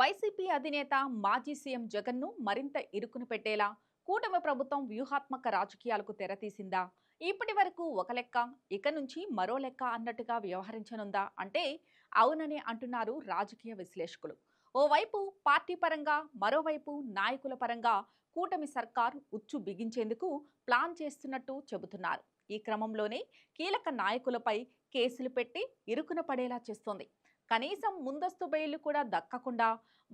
YCP అధినేత మాజీ CM జగన్ను మరింత ఇరుకును పెట్టేలా కూటమి ప్రభుత్వం వ్యూహాత్మక రాజకీయాలకు తెరతీసిందా? ఇప్పటి వరకు ఒక లెక్క ఇక నుంచి మరో లెక్క అన్నట్టుగా వ్యవహరించనుందా? అంటే అవునని అంటున్నారు రాజకీయ విశ్లేషకులు. ఓవైపు పార్టీ పరంగా మరోవైపు నాయకుల పరంగా కూటమి సర్కార్ ఉచ్చు బిగించేందుకు ప్లాన్ చేస్తున్నట్టు చెబుతున్నారు. ఈ క్రమంలోనే కీలక నాయకులపై కేసులు పెట్టి ఇరుకున పడేలా చేస్తోంది. కనీసం ముందస్తు బెయిల్ కూడా దక్కకుండా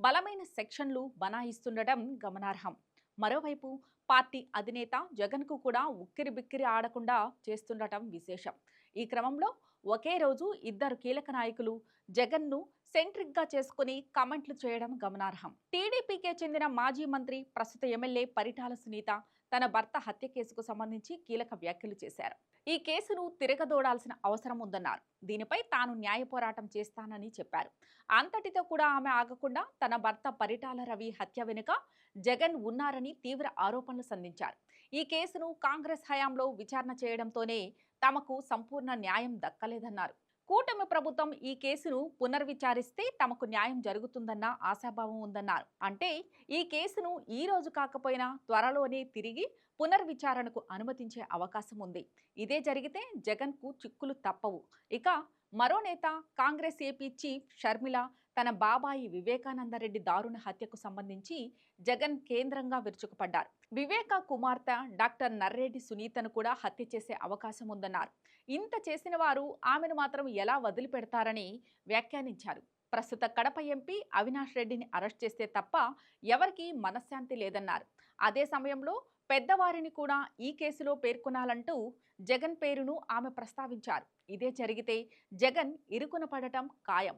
బలమైన సెక్షన్లు బనాయిస్తుండటం గమనార్హం. మరోవైపు పార్టీ అధినేత జగన్కు కూడా ఉక్కిరి బిక్కిరి ఆడకుండా చేస్తుండటం విశేషం. ఈ క్రమంలో ఒకే రోజు ఇద్దరు కీలక నాయకులు జగన్ను సెంట్రిక్గా చేసుకుని కామెంట్లు చేయడం గమనార్హం. టీడీపీకే చెందిన మాజీ మంత్రి ప్రస్తుత ఎమ్మెల్యే పరిటాల సునీత తన భర్త హత్య కేసుకు సంబంధించి కీలక వ్యాఖ్యలు చేశారు. ఈ కేసును తిరగదోడాల్సిన అవసరం ఉందన్నారు. దీనిపై తాను న్యాయ పోరాటం చేస్తానని చెప్పారు. అంతటితో కూడా ఆమె ఆగకుండా తన భర్త పరిటాల రవి హత్య వెనుక జగన్ ఉన్నారని తీవ్ర ఆరోపణలు సంధించారు. ఈ కేసును కాంగ్రెస్ హయాంలో విచారణ చేయడంతోనే తమకు సంపూర్ణ న్యాయం దక్కలేదన్నారు. కూటమి ప్రభుత్వం ఈ కేసును పునర్విచారిస్తే తమకు న్యాయం జరుగుతుందన్న ఆశాభావం ఉందన్నారు. అంటే ఈ కేసును ఈ రోజు కాకపోయినా త్వరలోనే తిరిగి పునర్విచారణకు అనుమతించే అవకాశం ఉంది. ఇదే జరిగితే జగన్కు చిక్కులు తప్పవు. ఇక మరో నేత కాంగ్రెస్ ఏపీ చీఫ్ షర్మిల తన బాబాయి వివేకానందరెడ్డి దారుణ హత్యకు సంబంధించి జగన్ కేంద్రంగా విరుచుకుపడ్డారు. వివేక కుమార్తె డాక్టర్ నర్రెడ్డి సునీతను కూడా హత్య చేసే అవకాశం ఉందన్నారు. ఇంత చేసిన వారు ఆమెను మాత్రం ఎలా వదిలిపెడతారని వ్యాఖ్యానించారు. ప్రస్తుత కడప ఎంపీ అవినాష్ రెడ్డిని అరెస్ట్ చేస్తే తప్ప ఎవరికీ మనశ్శాంతి లేదన్నారు. అదే సమయంలో పెద్దవారిని కూడా ఈ కేసులో పేర్కొనాలంటూ జగన్ పేరును ఆమె ప్రస్తావించారు. ఇదే జరిగితే జగన్ ఇరుకున పడటం ఖాయం.